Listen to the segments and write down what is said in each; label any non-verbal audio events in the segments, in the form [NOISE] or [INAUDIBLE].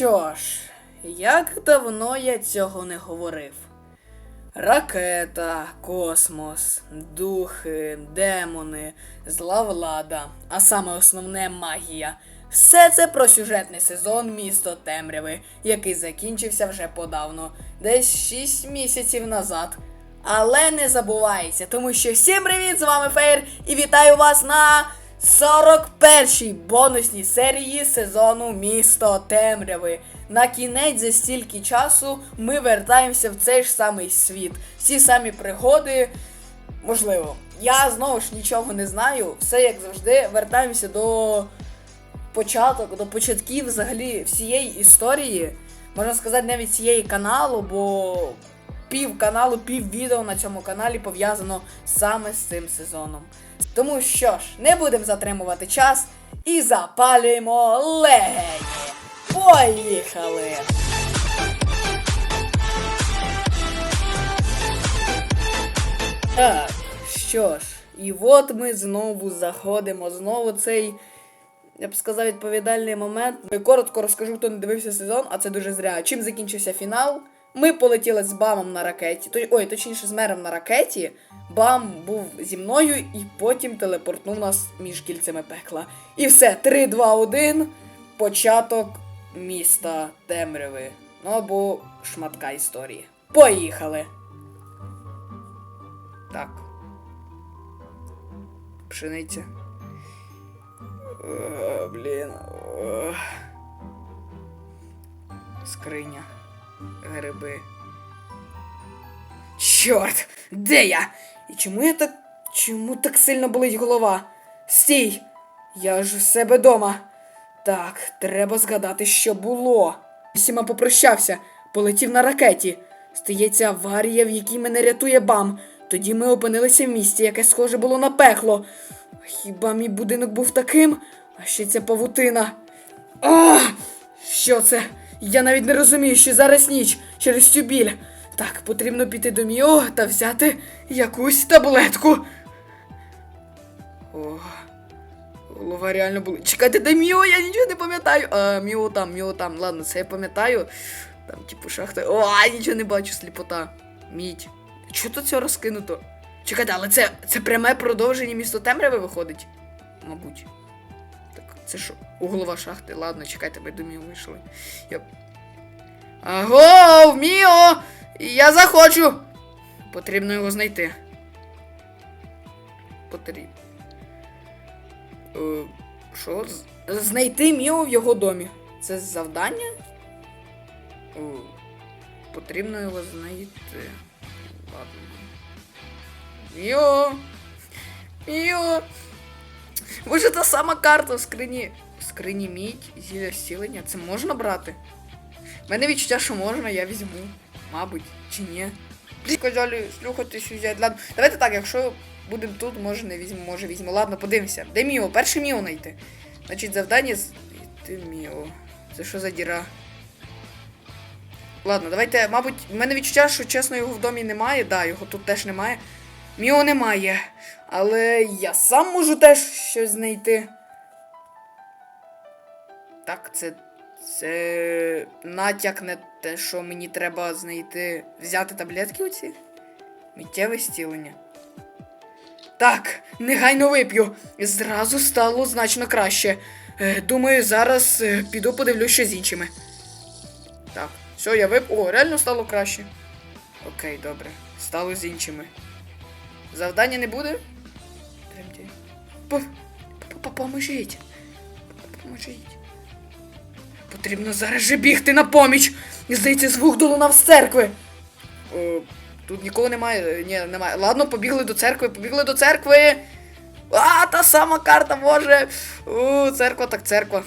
Що ж, як давно я цього не говорив. Ракета, космос, духи, демони, зла влада, а саме основне магія. Все це про сюжетний сезон Місто Темряви, який закінчився вже подавно, десь 6 місяців назад. Але не забувайте, тому що всім привіт! З вами Фейр і вітаю вас на 41-й бонусній серії сезону Місто Темряви. На кінець за стільки часу ми вертаємося в цей ж самий світ. Всі самі пригоди. Можливо, я знову ж нічого не знаю. Все як завжди, вертаємося до початок, до початків взагалі всієї історії. Можна сказати, навіть цієї каналу, бо пів каналу, пів відео на цьому каналі пов'язано саме з цим сезоном. Тому що ж, не будемо затримувати час і запалюємо легені. Поїхали! Так, що ж, і от ми знову заходимо. Знову цей, я б сказав, відповідальний момент. Коротко розкажу, хто не дивився сезон, а це дуже зря. Чим закінчився фінал? Ми полетіли з бамом на ракеті. Ой, точніше, з мером на ракеті. Бам був зі мною і потім телепортнув нас між кільцями пекла. І все, 3, 2, 1. Початок міста темряви. Ну або шматка історії. Поїхали! Так. Пшениця. Е, блін. Е. Скриня. Гриби. Чорт! Де я? І чому я так. Чому так сильно болить голова? Стій! Я ж у себе дома. Так, треба згадати, що було. Сіма попрощався, полетів на ракеті. Стається аварія, в якій мене рятує бам. Тоді ми опинилися в місті, яке схоже було на пекло. Хіба мій будинок був таким? А ще ця павутина. А! Що це? Я навіть не розумію, що зараз ніч через цю біль. Так, потрібно піти до Міо та взяти якусь таблетку. О, голова реально була. Чекайте, де Міо, я нічого не пам'ятаю. А, Міо там, Міо там. Ладно, це я пам'ятаю. Там, типу, шахта. О, нічого не бачу, сліпота. Мідь. Чого тут все розкинуто? Чекайте, але це, це пряме продовження місто темряви виходить? Мабуть. Це? У голова шахти. Ладно, чекайте, ми до Міо вийшли. Я... Аго, Міо! Я захочу! Потрібно його знайти. Потрібно. Е, Що? Знайти Міо в його домі. Це завдання? О, потрібно його знайти. Ладно. Міо! Міо! Може та сама карта в скрині. В скрині мідь, зілля зцілення. Це можна брати? У мене відчуття, що можна, я візьму. Мабуть, чи ні. Сказали, слухатись взяти. Ладно, давайте так, якщо будемо тут, може не візьму, може візьму. Ладно, подивимося. Де Міо? Перше Міо знайти. Значить, завдання знайти Міо. Це що за діра? Ладно, давайте, мабуть, в мене відчуття, що чесно його в домі немає. Да, його тут теж немає. Міо немає. Але я сам можу теж щось знайти. Так, це. Це натяк на те, що мені треба знайти. Взяти таблетки оці? Миттєве стілення. Так, негайно вип'ю. Зразу стало значно краще. Е, думаю, зараз е, піду подивлюсь ще з іншими. Так, все, я вип. О, реально стало краще. Окей, добре. Стало з іншими. Завдання не буде? Поможіть. Поможіть. Потрібно зараз же бігти на поміч. Здається, звук долунав з церкви. О, тут нікого немає. Ні, немає. Ладно, побігли до церкви, побігли до церкви. А, та сама карта, боже. О, церква, так церква.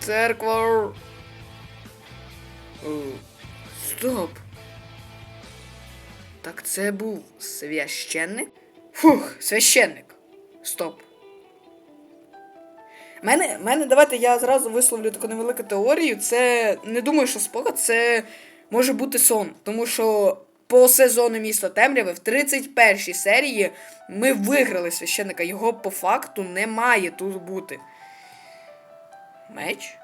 Церква. О, стоп. Так це був священник? Фух, священник. Стоп. Мене, мене, давайте я зразу висловлю таку невелику теорію. Це не думаю, що спогад, це може бути сон. Тому що по сезону міста Темряви в 31 й серії ми виграли священника. Його по факту не має тут бути. Меч?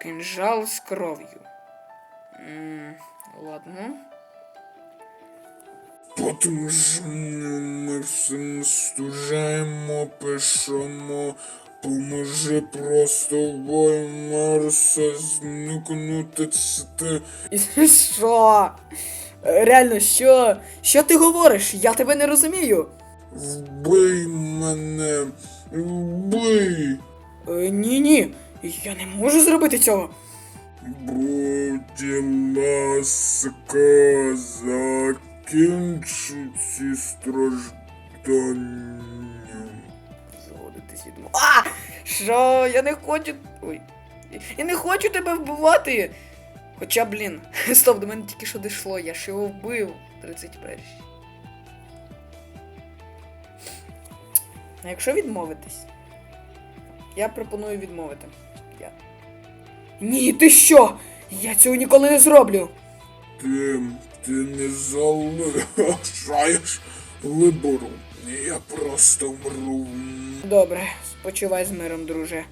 Кинжал з кров'ю. Ладно. Потім ж ми все стужаємо, пишемо. Поможи просто Воймарса зникнути це. І що? Реально, що? Що ти говориш? Я тебе не розумію. Вбий мене, вбий. Е, ні, ні. Я не можу зробити цього. Будь ласка, закінчи ці страждання. Заводитись від А! Що? Я не хочу. Ой. Я не хочу тебе вбивати. Хоча, блін, [LAUGHS] стоп, до мене тільки що дійшло, я ж його вбив 31. А якщо відмовитись? Я пропоную відмовити. Я. Ні, ти що? Я цього ніколи не зроблю. Ти, ти не залишаєш вибору. Я просто вмру. Добре, спочивай з миром, друже.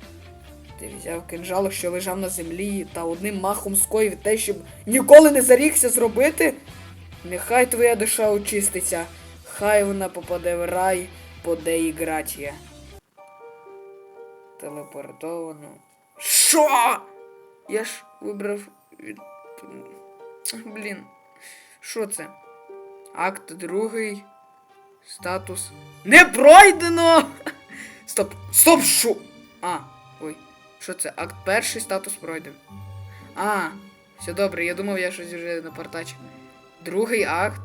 Ти взяв кинжал, що лежав на землі, та одним махом скоїв те, щоб ніколи не зарігся зробити. Нехай твоя душа очиститься, хай вона попаде в рай по деї гратія. Телепортовано. Що? Я ж вибрав від. Блін. Що це? Акт другий. Статус. Не пройдено! [LAUGHS] Стоп! Стоп! Що? А, ой. Що це? Акт перший, статус пройден. А, все добре, я думав, я щось вже напортачив. Другий акт.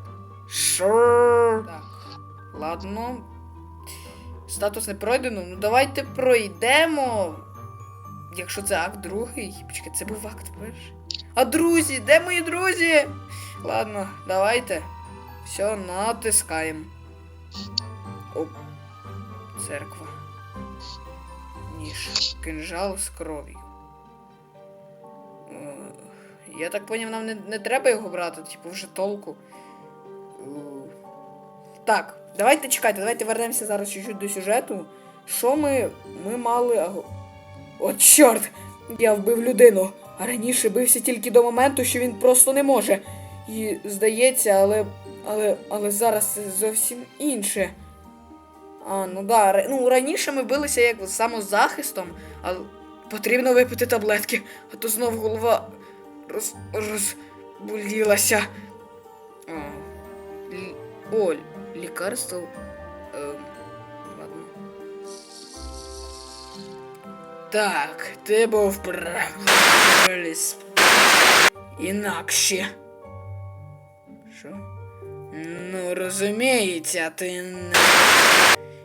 Що? Так. Ладно. Статус не пройдено. Ну давайте пройдемо. Якщо це акт другий. Почекай, це був акт перший. А друзі, де мої друзі? Ладно, давайте. Все, натискаємо. Оп. Церква. Ніж. Кинжал з кров'ю. Е, Я так поняв, нам не, не треба його брати, типу, вже толку. Е, Так, давайте чекайте, давайте вернемося зараз чуть-чуть до сюжету. Що ми. Ми мали. аго- О, чорт! Я вбив людину. А раніше бився тільки до моменту, що він просто не може. І здається, але. Але. Але зараз це зовсім інше. А, ну да, ну раніше ми билися як самозахистом, а потрібно випити таблетки, а то знов голова роз, розболілася. О, лі, о, лікарство. Ем, ладно. Так, ти був правий. Інакше. Ну, розуміється, ти не.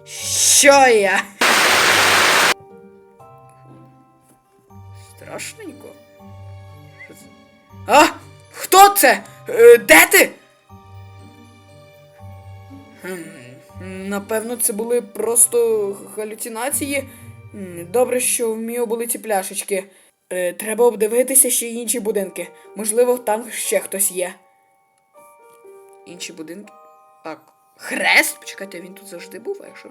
Що я? Страшненько. А? Хто це? Е, де ти? Напевно, це були просто галюцинації. Добре, що в Міо були ці пляшечки. Е, треба обдивитися ще й інші будинки. Можливо, там ще хтось є. Інші будинки. Так. Хрест? Почекайте, він тут завжди був, а якщо?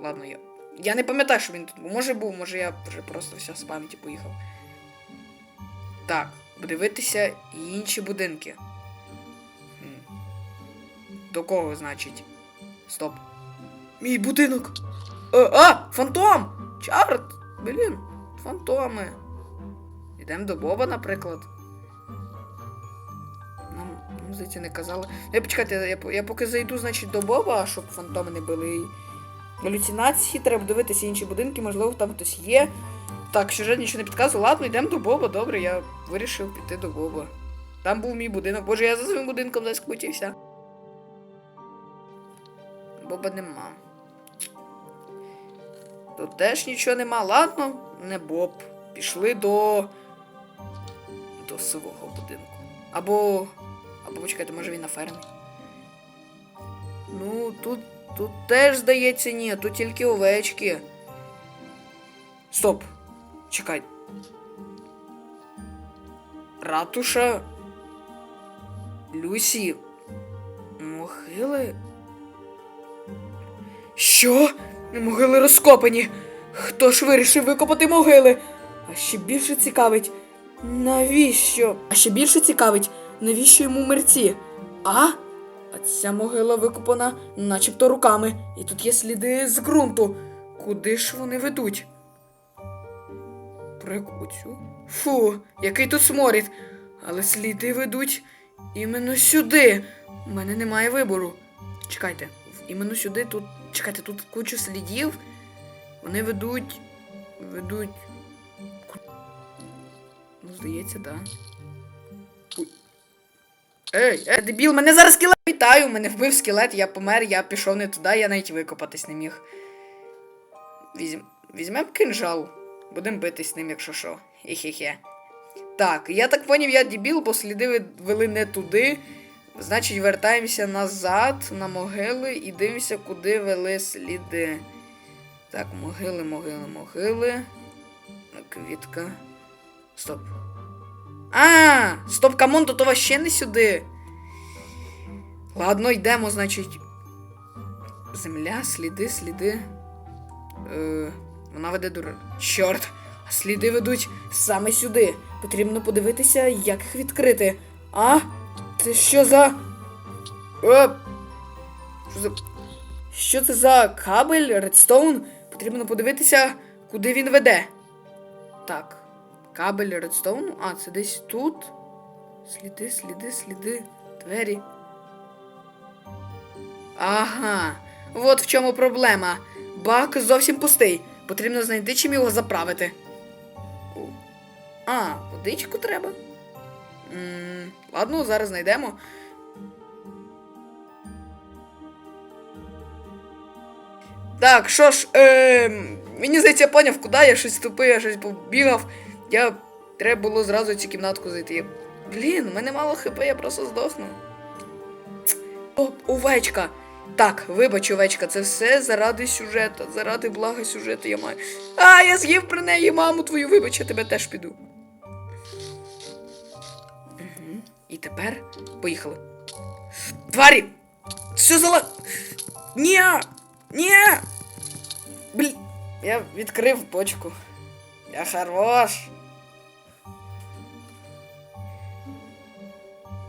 Ладно, я. Я не пам'ятаю, що він тут був. Може був, може я вже просто все з пам'яті поїхав. Так, дивитися і інші будинки. До кого, значить? Стоп. Мій будинок. Е, а, фантом! Чорт! Блін, фантоми. Йдемо до Боба, наприклад. Здається, не казали. Я почекайте, я, я поки зайду, значить, до Боба, щоб фантоми не били. І Галюцинації, треба дивитися інші будинки, можливо, там хтось є. Так, сюжет нічого не підказує. Ладно, йдемо до Боба, добре, я вирішив піти до Боба. Там був мій будинок. Боже, я за своїм будинком заскучився. Боба нема. Тут теж нічого нема. Ладно, не Боб. Пішли до. до свого будинку. Або. Або почекайте, може він на фермі. Ну, тут. Тут теж, здається, ні, тут тільки овечки. Стоп. Чекай. Ратуша. Люсі. Могили. Що? Могили розкопані. Хто ж вирішив викопати могили? А ще більше цікавить, навіщо? А ще більше цікавить, навіщо йому мерці? А? А ця могила викопана начебто руками, і тут є сліди з ґрунту. Куди ж вони ведуть? Прикуцю. Фу, який тут сморід. Але сліди ведуть іменно сюди. У мене немає вибору. Чекайте, іменно сюди тут. Чекайте, тут куча слідів. Вони ведуть. Ведуть. Ну, здається, так. Да. Ей, ей, дебіл, мене зараз скелет. Вітаю, мене вбив скелет, я помер, я пішов не туди, я навіть викопатись не міг. Візьм... Візьмем кинжал. Будемо битись ним, якщо що. Хе-хе-хе. Так, я так поняв, я дебіл, бо сліди вели не туди. Значить, вертаємося назад на могили і дивимося, куди вели сліди. Так, могили, могили, могили. Квітка. Стоп. А, стоп, камон, то това ще не сюди. Ладно, йдемо, значить. Земля, сліди, сліди. Е, вона веде до. Чорт! Сліди ведуть саме сюди. Потрібно подивитися, як їх відкрити. А? Це що за. Е, що за. Що це за кабель, редстоун? Потрібно подивитися, куди він веде. Так. Кабель редстоуну? А, це десь тут. Сліди, сліди, сліди, двері. Ага. От в чому проблема. Бак зовсім пустий. Потрібно знайти чим його заправити. А, водичку треба. м ладно, зараз знайдемо. Так, що ж, е, мені здається, я поняв, куди я щось тупив, я щось побігав. Я треба було зразу цю кімнатку зайти. Блін, у мене мало хп, я просто здохну. О, овечка. Так, вибач, овечка, це все заради сюжету, заради блага сюжету я маю. А, я з'їв при неї маму твою, вибач, я тебе теж піду. Угу. І тепер поїхали. Тварі! Що за ла... Ні! Ні! Блін, я відкрив бочку. Я хорош.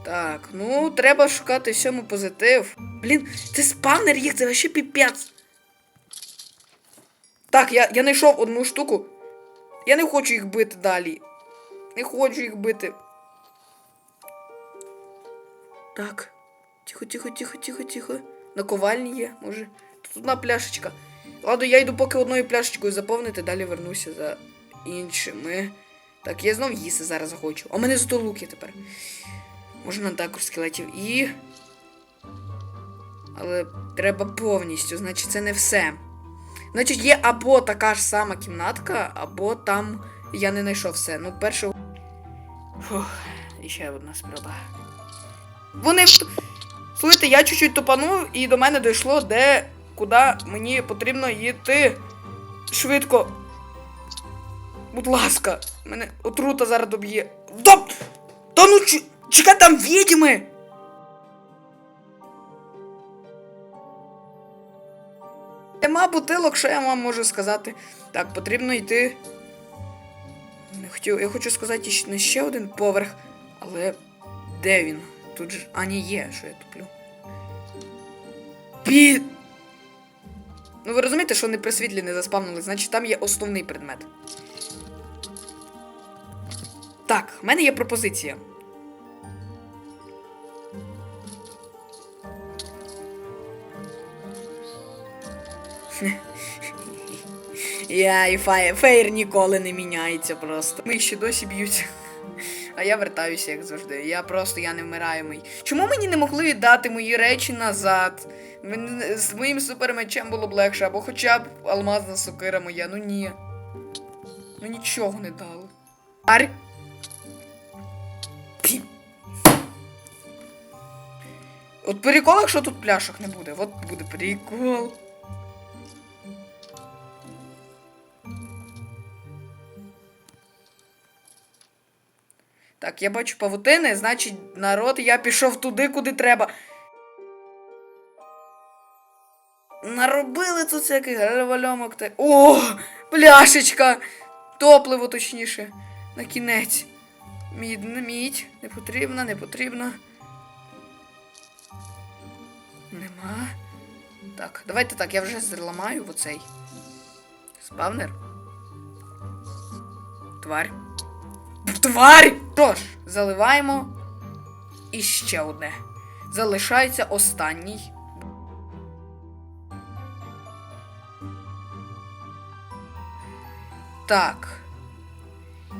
Так, ну треба шукати всьому позитив. Блін, це спавнер їх, це вообще піпець. Так, я, я знайшов одну штуку. Я не хочу їх бити далі. Не хочу їх бити. Так. Тихо, тихо, тихо, тихо, тихо. Наковальні є, може. Тут одна пляшечка. Ладно, я йду поки одною пляшечкою заповнити, далі вернуся за іншими. Так, я знов їсти зараз захочу. А мене зато лук тепер. Можна також скелетів і. Але треба повністю, значить, це не все. Значить, є або така ж сама кімнатка, або там я не знайшов все. Ну, перше. Фух, і одна спроба. Вони. Слухайте, я чуть-чуть тупанув, і до мене дійшло, де куди мені потрібно йти. Швидко. Будь ласка, мене отрута зараз доб'є. Стоп! Та ну ч... чекай, там відьми! Нема бутилок, що я вам можу сказати. Так, потрібно йти. Хотів, я хочу сказати на ще один поверх, але де він? Тут же. А, ні, є, що я туплю. Пі. Ну ви розумієте, що вони при світлі не заспавнили, значить там є основний предмет. Так, в мене є пропозиція. Я і фейр ніколи не міняється просто. Ми ще досі б'ються. А я вертаюся, як завжди. Я просто я не вмираю мій. Чому мені не могли віддати мої речі назад? З моїм супермечем було б легше, або хоча б алмазна сокира моя. Ну ні. Ну нічого не дали. Ар. От прикол, якщо тут пляшок не буде. От буде прикол. Так, я бачу павутини, значить, народ, я пішов туди, куди треба. Наробили тут всяких гальвальомок та. О! Пляшечка! Топливо, точніше. На кінець. Мідь, не мідь. Не потрібна, не потрібна. Нема. Так, давайте так, я вже зламаю оцей. Спавнер. Тварь. Тварь! Тож, заливаємо. І ще одне. Залишається останній. Так.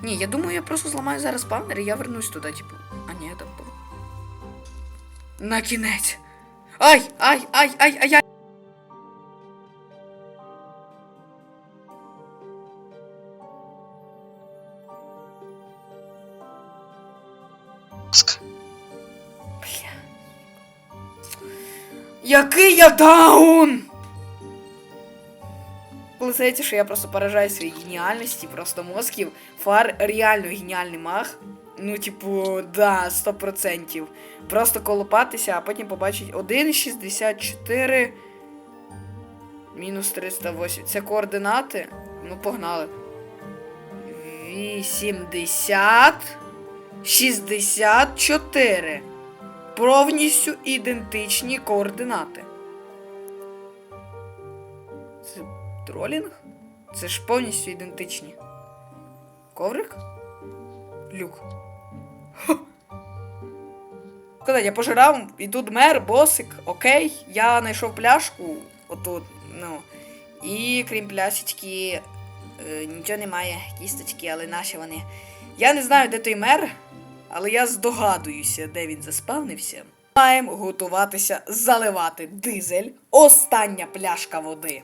Ні, я думаю, я просто зламаю зараз спавнер і я вернусь туди, типу. А ні, там. там. На кінець. Ай! Ай! Ай! Ай! Ай! ай! Який я даун! Коли здається, що я просто поражаю своїй геніальності, просто мозків. Фар реально геніальний маг. Ну, типу, да, 100%. Просто колопатися, а потім побачить 1,64 мінус 308. Це координати. Ну, погнали. 80. 64. Повністю ідентичні координати. Це тролінг? Це ж повністю ідентичні. Коврик? Люк. Ха. Коли я пожирав, і тут мер, босик, окей, я знайшов пляшку, отут, ну. І крім пляшечки, е, нічого немає, кісточки, але наші вони. Я не знаю, де той мер, але я здогадуюся, де він заспавнився. Маємо готуватися заливати дизель. Остання пляшка води.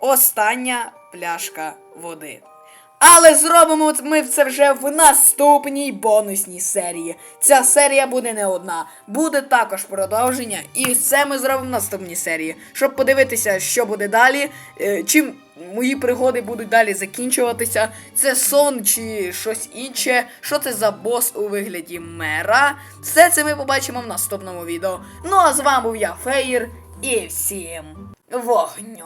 Остання пляшка води. Але зробимо ми це вже в наступній бонусній серії. Ця серія буде не одна, буде також продовження, і це ми зробимо в наступній серії. Щоб подивитися, що буде далі, е, чим мої пригоди будуть далі закінчуватися. Це сон чи щось інше. Що це за бос у вигляді мера? Все це ми побачимо в наступному відео. Ну а з вами був я, Феїр, і всім вогню.